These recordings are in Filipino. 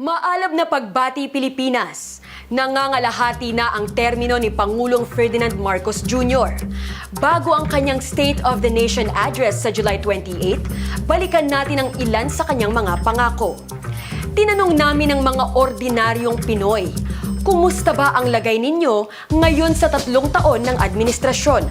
Maalab na pagbati Pilipinas. Nangangalahati na ang termino ni Pangulong Ferdinand Marcos Jr. Bago ang kanyang State of the Nation address sa July 28, balikan natin ang ilan sa kanyang mga pangako. Tinanong namin ng mga ordinaryong Pinoy, kumusta ba ang lagay ninyo ngayon sa tatlong taon ng administrasyon?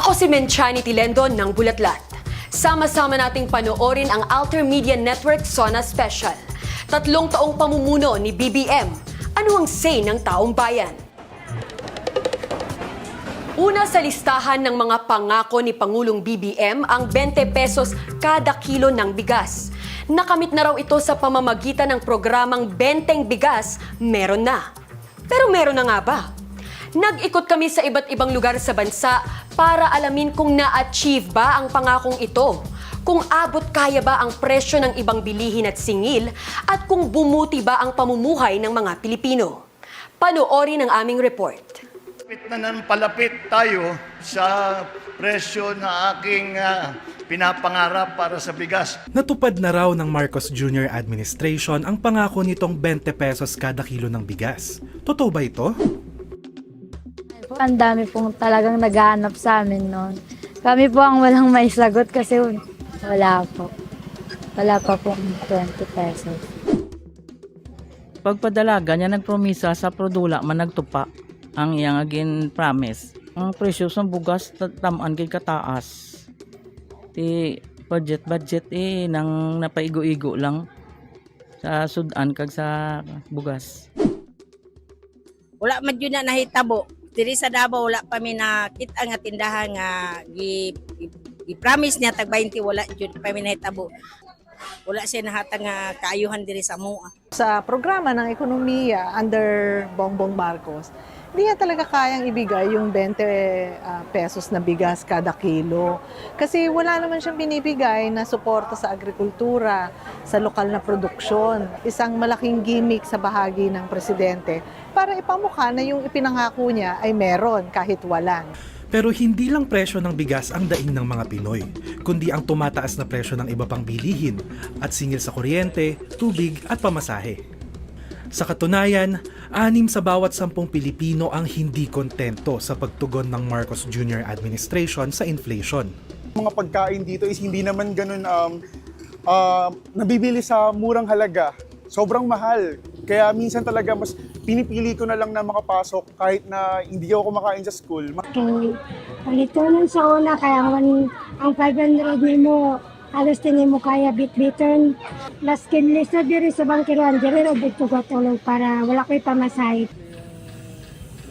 Ako si Menchani Tilendon ng Bulatlat. Sama-sama nating panoorin ang Alter Media Network Sona Special. Tatlong taong pamumuno ni BBM. Ano ang say ng taong bayan? Una sa listahan ng mga pangako ni Pangulong BBM ang 20 pesos kada kilo ng bigas. Nakamit na raw ito sa pamamagitan ng programang Benteng Bigas, meron na. Pero meron na nga ba? Nag-ikot kami sa iba't ibang lugar sa bansa para alamin kung na-achieve ba ang pangakong ito, kung abot kaya ba ang presyo ng ibang bilihin at singil, at kung bumuti ba ang pamumuhay ng mga Pilipino. Panoorin ang aming report. Palapit na ng palapit tayo sa presyo na aking ah, pinapangarap para sa bigas. Natupad na raw ng Marcos Jr. administration ang pangako nitong 20 pesos kada kilo ng bigas. Totoo ba ito? Ang dami pong talagang naghahanap sa amin noon. Kami po ang walang may sagot kasi wala po. Wala pa pong 20 pesos. Pagpadalaga niya nagpromisa sa produla man nagtupa ang iyang agin promise. Ang presyo sa bugas ta- tamaan kay kataas. Ti budget budget eh nang napaigo-igo lang sa sudan kag sa bugas. wala man yun na nahitabo. Diri sa Davao wala pa mi nakita nga tindahan nga gi, gi, gi-promise niya tag 20 wala jud pa mi nahitabo. Wala siya nahatag nga kaayuhan diri sa mua. sa programa ng ekonomiya under Bongbong Marcos, hindi niya talaga kayang ibigay yung 20 ah, pesos na bigas kada kilo. Kasi wala naman siyang binibigay na suporta sa agrikultura, sa lokal na produksyon. Isang malaking gimmick sa bahagi ng presidente para ipamukha na yung ipinangako niya ay meron kahit walang. Pero hindi lang presyo ng bigas ang daing ng mga Pinoy, kundi ang tumataas na presyo ng iba pang bilihin at singil sa kuryente, tubig at pamasahe. Sa katunayan, anim sa bawat sampung Pilipino ang hindi kontento sa pagtugon ng Marcos Jr. administration sa inflation. mga pagkain dito is hindi naman ganun um, uh, nabibili sa murang halaga. Sobrang mahal. Kaya minsan talaga mas pinipili ko na lang na makapasok kahit na hindi ako kumakain sa school. Ma- kay palito nun sa una kaya man ang 500 ni mo halos tini mo kaya bit-biton last kinlist na diri sa bangkiruan diri ra dito tulog para wala ko'y pamasahe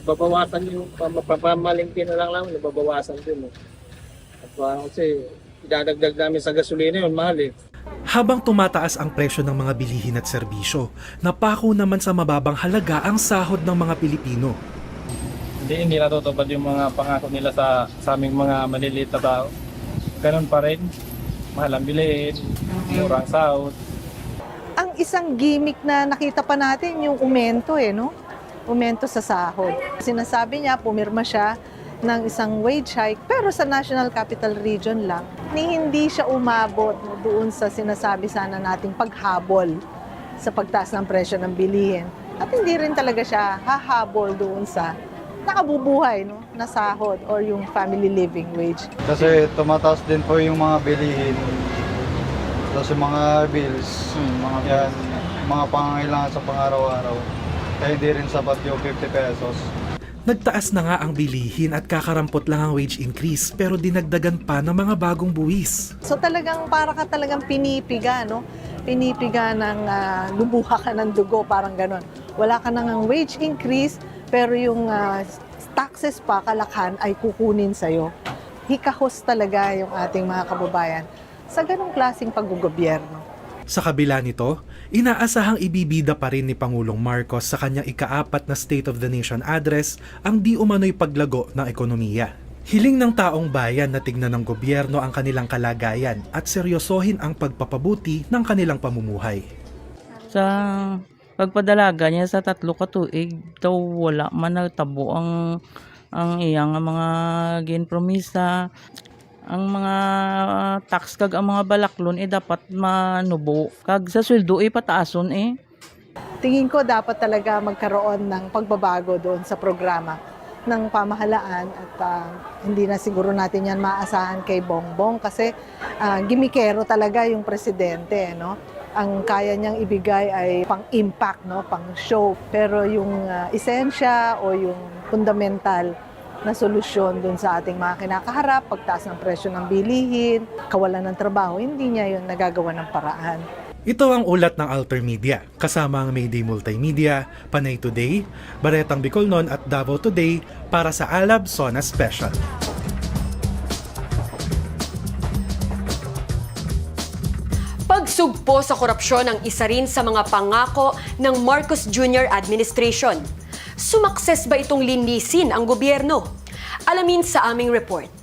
babawasan yung pam- pamamalingki na lang lang, nababawasan din. Eh. At parang kasi, idadagdag namin sa gasolina yun, mahal eh. Habang tumataas ang presyo ng mga bilihin at serbisyo, napako naman sa mababang halaga ang sahod ng mga Pilipino. Hindi, hindi natutupad yung mga pangako nila sa, sa aming mga maliliit na tao. Ganun pa rin. Mahal ang bilihin, murang sahod. ang isang gimmick na nakita pa natin yung umento eh, no? Umento sa sahod. Sinasabi niya, pumirma siya ng isang wage hike, pero sa National Capital Region lang, ni hindi siya umabot no, doon sa sinasabi sana nating paghabol sa pagtaas ng presyo ng bilihin. At hindi rin talaga siya hahabol doon sa nakabubuhay no, na sahod or yung family living wage. Kasi tumataas din po yung mga bilihin. Tapos yung mga bills, mga yan, mga pangangailangan sa pang-araw-araw. Kaya hindi rin sapat yung 50 pesos. Nagtaas na nga ang bilihin at kakarampot lang ang wage increase pero dinagdagan pa ng mga bagong buwis. So talagang para ka talagang pinipiga, no? Pinipiga ng ah, lumuha ka ng dugo, parang ganon. Wala ka nang ang wage increase, pero yung ah, taxes pa, kalakhan, ay kukunin sa'yo. Hikahos talaga yung ating mga kababayan sa ganong klaseng paggugobyerno. Sa kabila nito, inaasahang ibibida pa rin ni Pangulong Marcos sa kanyang ikaapat na State of the Nation address ang di umano'y paglago ng ekonomiya. Hiling ng taong bayan na tignan ng gobyerno ang kanilang kalagayan at seryosohin ang pagpapabuti ng kanilang pamumuhay. Sa pagpadalaga niya sa tatlo ka tuig daw wala man nagtabo ang ang iyang mga ginpromisa ang mga tax kag ang mga balaklon eh dapat manubo kag sa sweldo eh pataason eh tingin ko dapat talaga magkaroon ng pagbabago doon sa programa ng pamahalaan at ah, hindi na siguro natin yan maasahan kay Bongbong kasi ah, gimikero talaga yung presidente no ang kaya niyang ibigay ay pang-impact, no? pang-show. Pero yung ah, esensya o yung fundamental na solusyon dun sa ating mga kinakaharap, pagtaas ng presyo ng bilihin, kawalan ng trabaho, hindi niya yun nagagawa ng paraan. Ito ang ulat ng Alter Media, kasama ang Mayday Multimedia, Panay Today, Baretang Bicolnon at Davao Today para sa Alab Sona Special. Pagsugpo sa korupsyon ang isa rin sa mga pangako ng Marcos Jr. administration. Sumakses ba itong linisin ang gobyerno? Alamin sa aming report.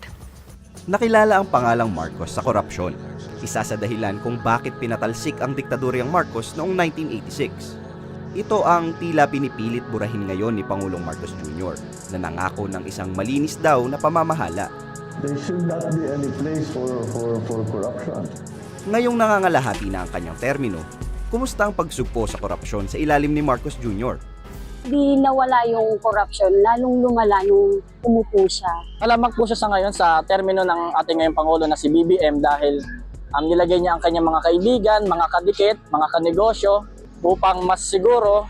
Nakilala ang pangalang Marcos sa korupsyon. Isa sa dahilan kung bakit pinatalsik ang diktadoryang Marcos noong 1986. Ito ang tila pinipilit burahin ngayon ni Pangulong Marcos Jr. na nangako ng isang malinis daw na pamamahala. There should not be any place for, for, for corruption. Ngayong nangangalahati na ang kanyang termino, kumusta ang pagsugpo sa korupsyon sa ilalim ni Marcos Jr.? Di nawala yung corruption, lalong lumala nung umupo siya. Alamag po siya sa ngayon sa termino ng ating ngayong Pangulo na si BBM dahil ang nilagay niya ang kanyang mga kaibigan, mga kadikit, mga kanegosyo upang mas siguro,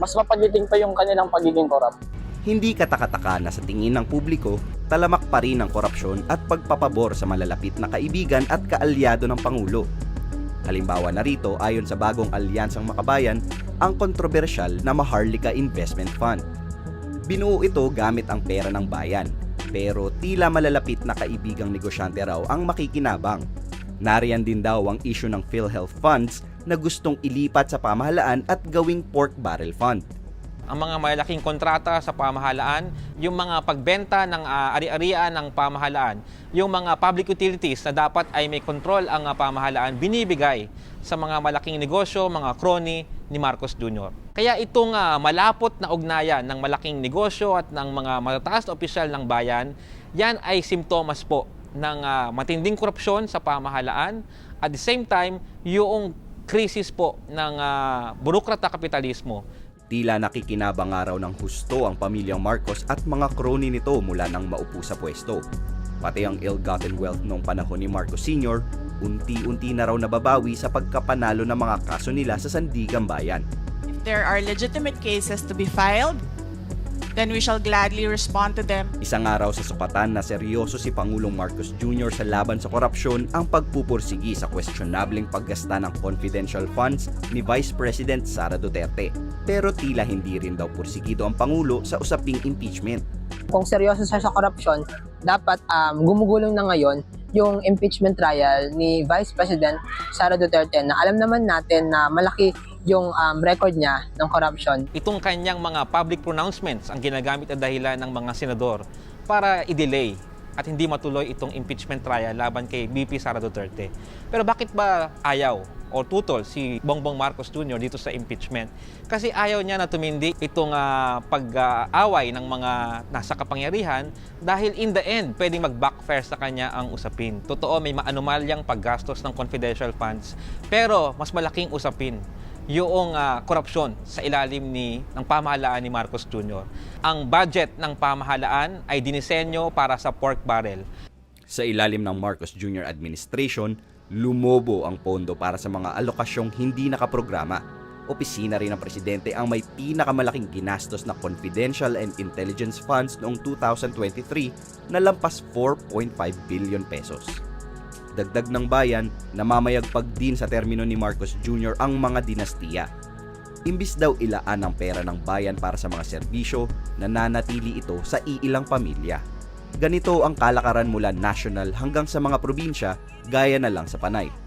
mas mapagiting pa yung kanilang pagiging corrupt. Hindi katakataka na sa tingin ng publiko, talamak pa rin ang korupsyon at pagpapabor sa malalapit na kaibigan at kaalyado ng Pangulo. Halimbawa na rito ayon sa bagong alyansang makabayan, ang kontrobersyal na Maharlika Investment Fund. Binuo ito gamit ang pera ng bayan, pero tila malalapit na kaibigang negosyante raw ang makikinabang. Nariyan din daw ang issue ng PhilHealth funds na gustong ilipat sa pamahalaan at gawing pork barrel fund. Ang mga malaking kontrata sa pamahalaan, yung mga pagbenta ng ah, ari-arian ng pamahalaan, yung mga public utilities na dapat ay may control ang ah, pamahalaan, binibigay sa mga malaking negosyo, mga crony ni Marcos Jr. Kaya itong ah, malapot na ugnayan ng malaking negosyo at ng mga matataas na opisyal ng bayan, yan ay simptomas po ng ah, matinding korupsyon sa pamahalaan at the same time, yung krisis po ng uh, burokrata kapitalismo Tila nakikinabang nga raw ng husto ang pamilyang Marcos at mga kroni nito mula nang maupo sa pwesto. Pati ang ill-gotten wealth noong panahon ni Marcos Sr., unti-unti na raw nababawi sa pagkapanalo ng mga kaso nila sa Sandigan Bayan. If there are legitimate cases to be filed, then we shall gladly respond to them. Isang araw sa sukatan na seryoso si Pangulong Marcos Jr. sa laban sa korupsyon ang pagpupursigi sa questionableng paggasta ng confidential funds ni Vice President Sara Duterte. Pero tila hindi rin daw pursigido ang Pangulo sa usaping impeachment. Kung seryoso siya sa corruption, dapat um, gumugulong na ngayon yung impeachment trial ni Vice President Sara Duterte na alam naman natin na malaki yung um, record niya ng corruption. itong kanyang mga public pronouncements ang ginagamit na dahilan ng mga senador para i-delay at hindi matuloy itong impeachment trial laban kay BP Sara Duterte. Pero bakit ba ayaw o tutol si Bongbong Marcos Jr. dito sa impeachment? Kasi ayaw niya na tumindi itong ah, pag-aaway ng mga nasa kapangyarihan dahil in the end, pwedeng mag-backfire sa kanya ang usapin. Totoo, may maanumalyang paggastos ng confidential funds, pero mas malaking usapin yung ah, korupsyon sa ilalim ni ng pamahalaan ni Marcos Jr. Ang budget ng pamahalaan ay dinisenyo para sa pork barrel. Sa ilalim ng Marcos Jr. administration, lumobo ang pondo para sa mga alokasyong hindi nakaprograma. Opisina rin ng presidente ang may pinakamalaking ginastos na confidential and intelligence funds noong 2023 na lampas 4.5 billion pesos. Dagdag ng bayan, namamayagpag din sa termino ni Marcos Jr. ang mga dinastiya. Imbis daw ilaan ang pera ng bayan para sa mga serbisyo, nananatili ito sa iilang pamilya. Ganito ang kalakaran mula national hanggang sa mga probinsya, gaya na lang sa Panay.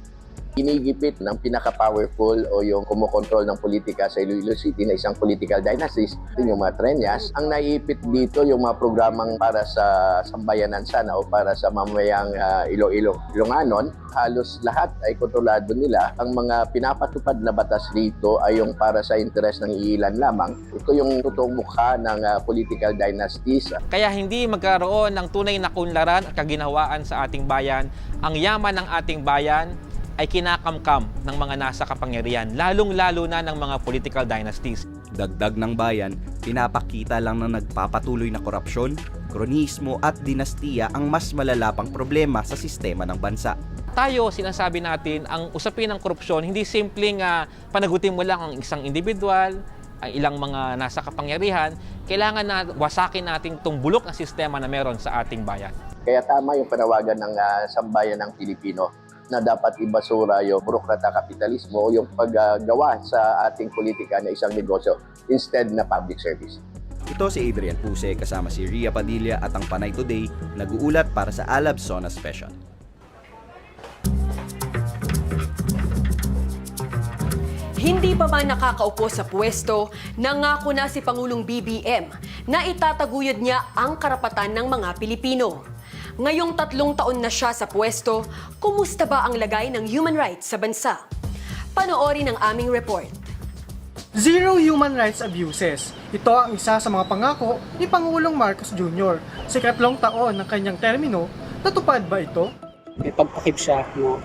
Inigipit ng pinaka-powerful o yung kumokontrol ng politika sa Iloilo City na isang political dynasties, yun yung mga trenyas. Ang naiipit dito yung mga programang para sa sambayanan sana o para sa mamayang uh, Iloilo, Ilonganon. Halos lahat ay kontrolado nila. Ang mga pinapatupad na batas dito ay yung para sa interes ng iilan lamang. Ito yung totoong mukha ng uh, political dynasties. Kaya hindi magkaroon ng tunay na kunlaran at kaginhawaan sa ating bayan. Ang yaman ng ating bayan ay kinakamkam ng mga nasa kapangyarihan, lalong-lalo na ng mga political dynasties. Dagdag ng bayan, pinapakita lang na nagpapatuloy na korupsyon, kronismo at dinastiya ang mas malalapang problema sa sistema ng bansa. Tayo, sinasabi natin, ang usapin ng korupsyon, hindi simpleng ah, panagutin mo lang ang isang individual, ang ilang mga nasa kapangyarihan, kailangan na wasakin natin itong bulok na sistema na meron sa ating bayan. Kaya tama yung panawagan ng ah, sambayan ng Pilipino na dapat ibasura yung burokrata kapitalismo o yung paggawa sa ating politika na isang negosyo instead na public service. Ito si Adrian Puse kasama si Ria Padilla at ang Panay Today nag-uulat para sa Alab Zona Special. Hindi pa man nakakaupo sa pwesto, nangako na si Pangulong BBM na itataguyod niya ang karapatan ng mga Pilipino. Ngayong tatlong taon na siya sa pwesto, kumusta ba ang lagay ng human rights sa bansa? Panoorin ang aming report. Zero human rights abuses. Ito ang isa sa mga pangako ni Pangulong Marcos Jr. Sa ikatlong taon ng kanyang termino, natupad ba ito? may pagpakip siya na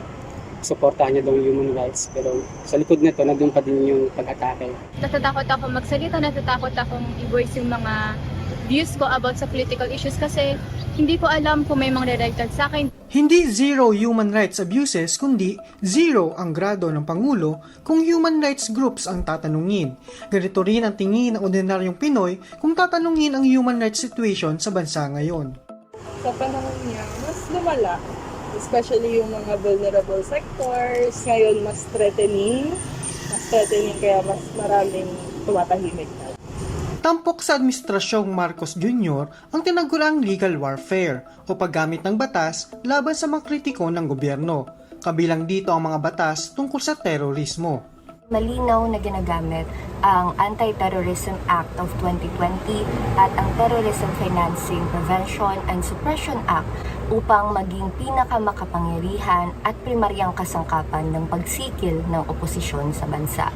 suportahan niya daw yung human rights pero sa likod nito nandun pa din yung pag-atake. Natatakot ako magsalita, natatakot akong i-voice yung mga views ko about sa political issues kasi hindi ko alam kung may mga redacted sa akin. Hindi zero human rights abuses kundi zero ang grado ng Pangulo kung human rights groups ang tatanungin. Ganito rin ang tingin ng ordinaryong Pinoy kung tatanungin ang human rights situation sa bansa ngayon. sa panahon niya, mas lumala. Especially yung mga vulnerable sectors. Ngayon, mas threatening. Mas threatening kaya mas maraming tumatahimik na. Tampok sa Administrasyong Marcos Jr. ang tinagurang legal warfare o paggamit ng batas laban sa mga kritiko ng gobyerno. Kabilang dito ang mga batas tungkol sa terorismo. Malinaw na ginagamit ang Anti-Terrorism Act of 2020 at ang Terrorism Financing Prevention and Suppression Act upang maging pinakamakapangyarihan at primaryang kasangkapan ng pagsikil ng oposisyon sa bansa.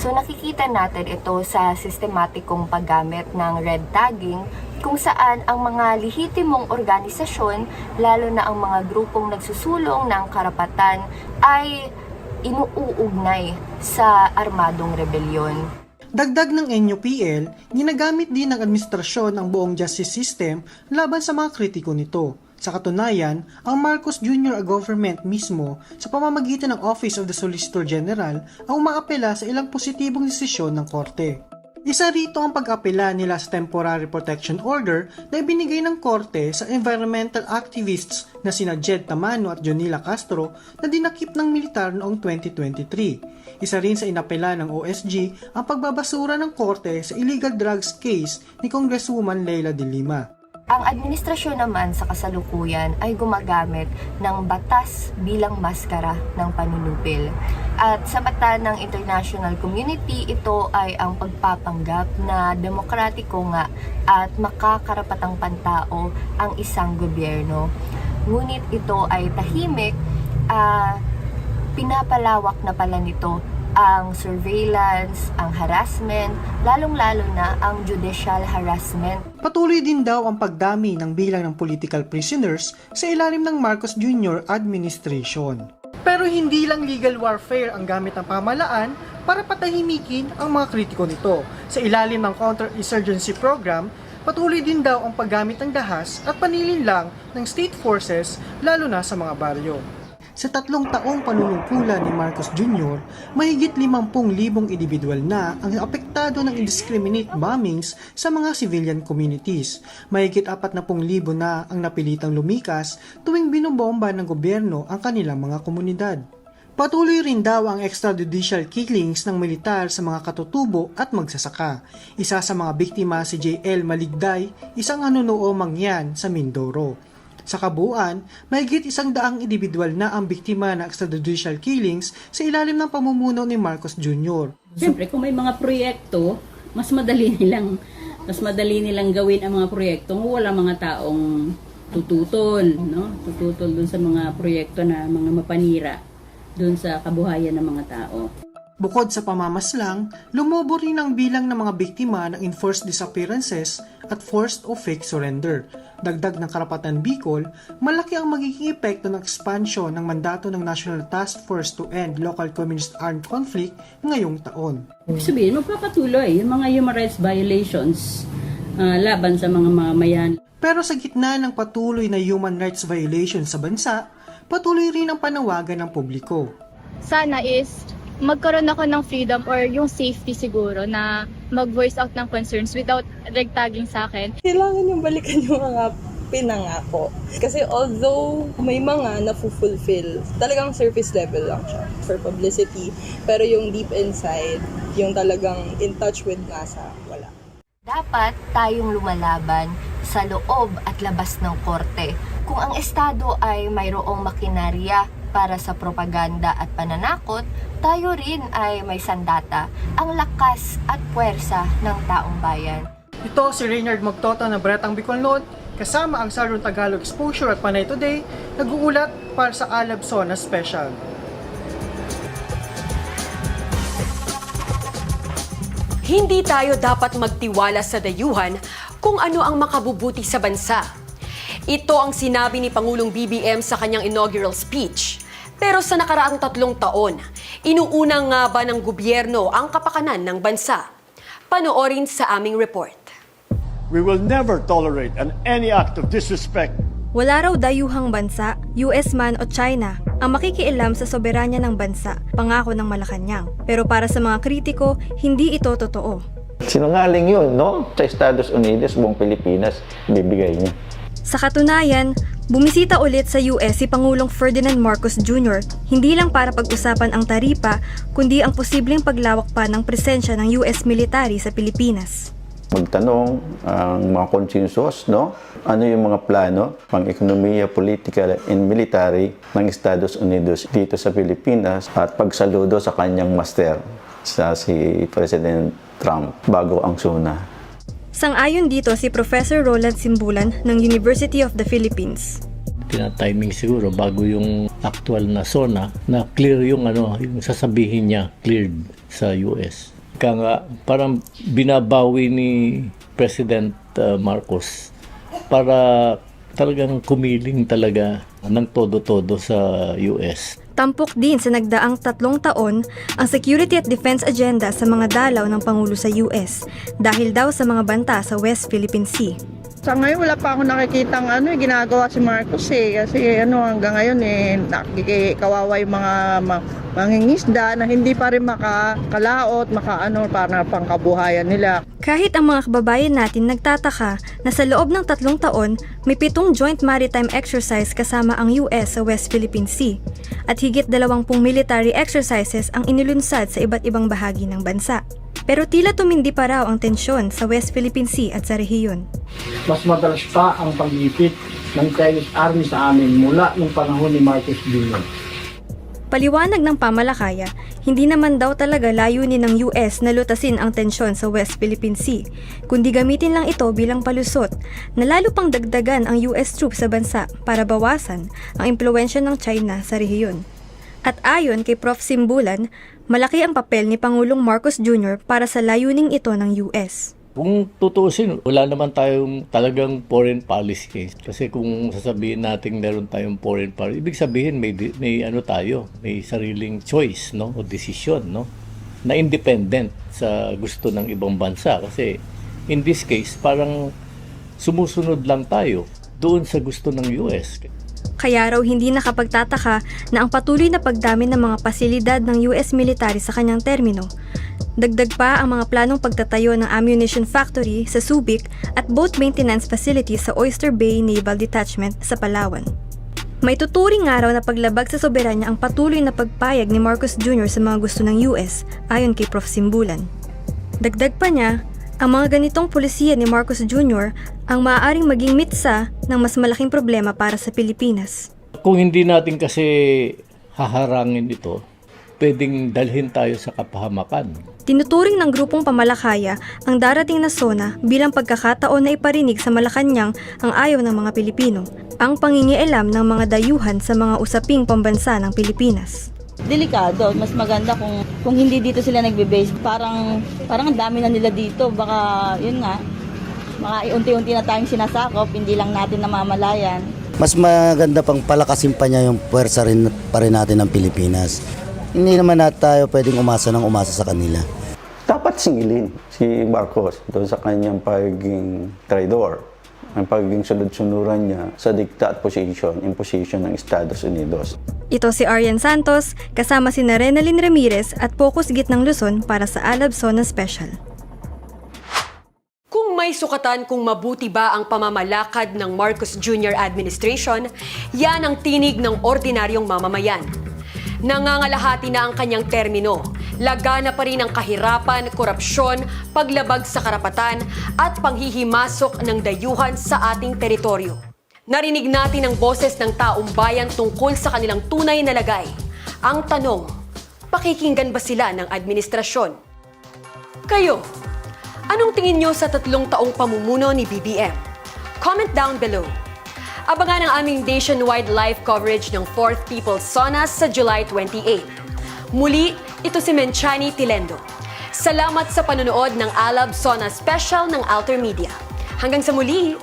So nakikita natin ito sa sistematikong paggamit ng red tagging kung saan ang mga lehitimong organisasyon, lalo na ang mga grupong nagsusulong ng karapatan ay inuuugnay sa armadong rebelyon. Dagdag ng NUPL, ginagamit din ng administrasyon ang buong justice system laban sa mga kritiko nito. Sa katunayan, ang Marcos Jr. government mismo sa pamamagitan ng Office of the Solicitor General ang umaapela sa ilang positibong desisyon ng korte. Isa rito ang pag-apela nila sa Temporary Protection Order na ibinigay ng korte sa environmental activists na sina Jed Tamano at Jonila Castro na dinakip ng militar noong 2023. Isa rin sa inapela ng OSG ang pagbabasura ng korte sa illegal drugs case ni Congresswoman Leila de Lima. Ang administrasyon naman sa kasalukuyan ay gumagamit ng batas bilang maskara ng panunupil. At sa mata ng international community, ito ay ang pagpapanggap na demokratiko nga at makakarapatang pantao ang isang gobyerno. Ngunit ito ay tahimik, ah, pinapalawak na pala nito ang surveillance, ang harassment, lalong-lalo na ang judicial harassment. Patuloy din daw ang pagdami ng bilang ng political prisoners sa ilalim ng Marcos Jr. administration. Pero hindi lang legal warfare ang gamit ng pamalaan para patahimikin ang mga kritiko nito. Sa ilalim ng counter-insurgency program, patuloy din daw ang paggamit ng dahas at panilinlang ng state forces lalo na sa mga baryo. Sa tatlong taong panunungkulan ni Marcos Jr., mahigit 50,000 individual na ang apektado ng indiscriminate bombings sa mga civilian communities. Mahigit 40,000 na ang napilitang lumikas tuwing binobomba ng gobyerno ang kanilang mga komunidad. Patuloy rin daw ang extrajudicial killings ng militar sa mga katutubo at magsasaka. Isa sa mga biktima si JL Maligday, isang anunuo mangyan sa Mindoro. Sa kabuuan, mahigit isang daang individual na ang biktima ng extrajudicial killings sa ilalim ng pamumuno ni Marcos Jr. Siyempre, kung may mga proyekto, mas madali nilang mas madali nilang gawin ang mga proyekto kung wala mga taong tututol, no? Tututol dun sa mga proyekto na mga mapanira dun sa kabuhayan ng mga tao. Bukod sa pamamaslang, lumobo rin ang bilang ng mga biktima ng enforced disappearances at forced o fake surrender. Dagdag ng Karapatan Bicol, malaki ang magiging epekto ng expansion ng mandato ng National Task Force to End Local Communist Armed Conflict ngayong taon. Ibig sabihin, magpapatuloy yung mga human rights violations ah, laban sa mga mamamayan. Pero sa gitna ng patuloy na human rights violations sa bansa, patuloy rin ang panawagan ng publiko. sana is magkaroon ako ng freedom or yung safety siguro na mag-voice out ng concerns without nagtagging sa akin. Kailangan yung balikan yung mga pinangako. Kasi although may mga na-fulfill, talagang surface level lang siya for publicity. Pero yung deep inside, yung talagang in touch with NASA, wala. Dapat tayong lumalaban sa loob at labas ng korte. Kung ang Estado ay mayroong makinarya para sa propaganda at pananakot, tayo rin ay may sandata, ang lakas at puwersa ng taong bayan. Ito si Reynard Magtota ng Bretang Bicol Note, kasama ang Sarun Tagalog Exposure at Panay Today, nag-uulat para sa Alab Zona Special. Hindi tayo dapat magtiwala sa dayuhan kung ano ang makabubuti sa bansa. Ito ang sinabi ni Pangulong BBM sa kanyang inaugural speech. Pero sa nakaraang tatlong taon, inuunang nga ba ng gobyerno ang kapakanan ng bansa? Panoorin sa aming report. We will never tolerate an any act of disrespect Wala raw dayuhang bansa, US man o China, ang makikialam sa soberanya ng bansa, pangako ng Malacanang. Pero para sa mga kritiko, hindi ito totoo. Sinungaling yun, no? Sa Estados Unidos, buong Pilipinas, bibigay niya. Sa katunayan, bumisita ulit sa US si Pangulong Ferdinand Marcos Jr. hindi lang para pag-usapan ang taripa, kundi ang posibleng paglawak pa ng presensya ng US military sa Pilipinas. Magtanong ang mga consensus, no? Ano yung mga plano pang ekonomiya, political, and military ng Estados Unidos dito sa Pilipinas at pagsaludo sa kanyang master sa si President Trump bago ang SUNA. Sang-ayon dito si Professor Roland Simbulan ng University of the Philippines. tina-timing siguro bago yung actual na zona na clear yung ano, yung sasabihin niya cleared sa US. Kaya nga parang binabawi ni President uh, Marcos para talagang kumiling talaga ng todo-todo sa US. Tampok din sa nagdaang tatlong taon ang security at defense agenda sa mga dalaw ng Pangulo sa US dahil daw sa mga banta sa West Philippine Sea. Sa ngayon, wala pa ako nakikita ano, eh, ginagawa si Marcos eh. Kasi ano, hanggang ngayon eh, nakikikawawa yung mga ma- mangingisda na hindi pa rin makakalaot, makaano, para pangkabuhayan nila. Kahit ang mga kababayan natin nagtataka na sa loob ng tatlong taon, may pitong joint maritime exercise kasama ang US sa West Philippine Sea at higit dalawampung military exercises ang inilunsad sa iba't ibang bahagi ng bansa. Pero tila tumindi pa raw ang tensyon sa West Philippine Sea at sa rehiyon. mas madalas pa ang pag-ipit ng Chinese Army sa amin mula nung panahon ni Marcos Jr. Paliwanag ng pamalakaya, hindi naman daw talaga layunin ng US na lutasin ang tensyon sa West Philippine Sea, kundi gamitin lang ito bilang palusot na lalo pang dagdagan ang US troops sa bansa para bawasan ang impluensya ng China sa rehiyon. At ayon kay Prof. Simbulan, malaki ang papel ni Pangulong Marcos Jr. para sa layuning ito ng US. Kung tutusin, wala naman tayong talagang foreign policy. Kasi kung sasabihin natin meron tayong foreign policy, ibig sabihin may, may ano tayo, may sariling choice, no? O decision, no? Na independent sa gusto ng ibang bansa. Kasi in this case, parang sumusunod lang tayo doon sa gusto ng US. Kaya raw hindi nakapagtataka na ang patuloy na pagdami ng mga pasilidad ng US military sa kanyang termino. Dagdag pa ang mga planong pagtatayo ng ammunition factory sa Subic at boat maintenance facility sa Oyster Bay Naval Detachment sa Palawan. May tuturing nga raw na paglabag sa soberanya ang patuloy na pagpayag ni Marcos Jr. sa mga gusto ng US, ayon kay Prof. Simbulan. Dagdag pa niya, ang mga ganitong polisiya ni Marcos Jr. ang maaaring maging mitsa ng mas malaking problema para sa Pilipinas. Kung hindi natin kasi haharangin ito, pwedeng dalhin tayo sa kapahamakan. Tinuturing ng grupong pamalakaya ang darating na SONA bilang pagkakataon na iparinig sa Malacanang ang ayaw ng mga Pilipino, ang pangingialam ng mga dayuhan sa mga usaping pambansa ng Pilipinas. Delikado. Mas maganda kung kung hindi dito sila nagbe-base. Parang parang ang dami na nila dito. Baka yun nga. Mga unti-unti na tayong sinasakop, hindi lang natin namamalayan. Mas maganda pang palakasin pa niya yung puwersa rin pa rin natin ng Pilipinas. Hindi naman natin tayo pwedeng umasa ng umasa sa kanila. Dapat singilin si Marcos doon sa kanyang pagiging traidor ang pagiging sunod-sunuran niya sa dikta at position, imposition ng Estados Unidos. Ito si Arian Santos, kasama si Renalyn Ramirez at Focus Gitnang Luzon para sa Alab Zona Special. Kung may sukatan kung mabuti ba ang pamamalakad ng Marcos Jr. administration, yan ang tinig ng ordinaryong mamamayan. Nangangalahati na ang kanyang termino. Lagana pa rin ang kahirapan, korupsyon, paglabag sa karapatan at panghihimasok ng dayuhan sa ating teritoryo. Narinig natin ang boses ng taong bayan tungkol sa kanilang tunay na lagay. Ang tanong, pakikinggan ba sila ng administrasyon? Kayo, anong tingin nyo sa tatlong taong pamumuno ni BBM? Comment down below. Abangan ang aming nationwide live coverage ng 4th People's Sonas sa July 28. Muli, ito si Menchani Tilendo. Salamat sa panonood ng Alab Sona Special ng Alter Media. Hanggang sa muli,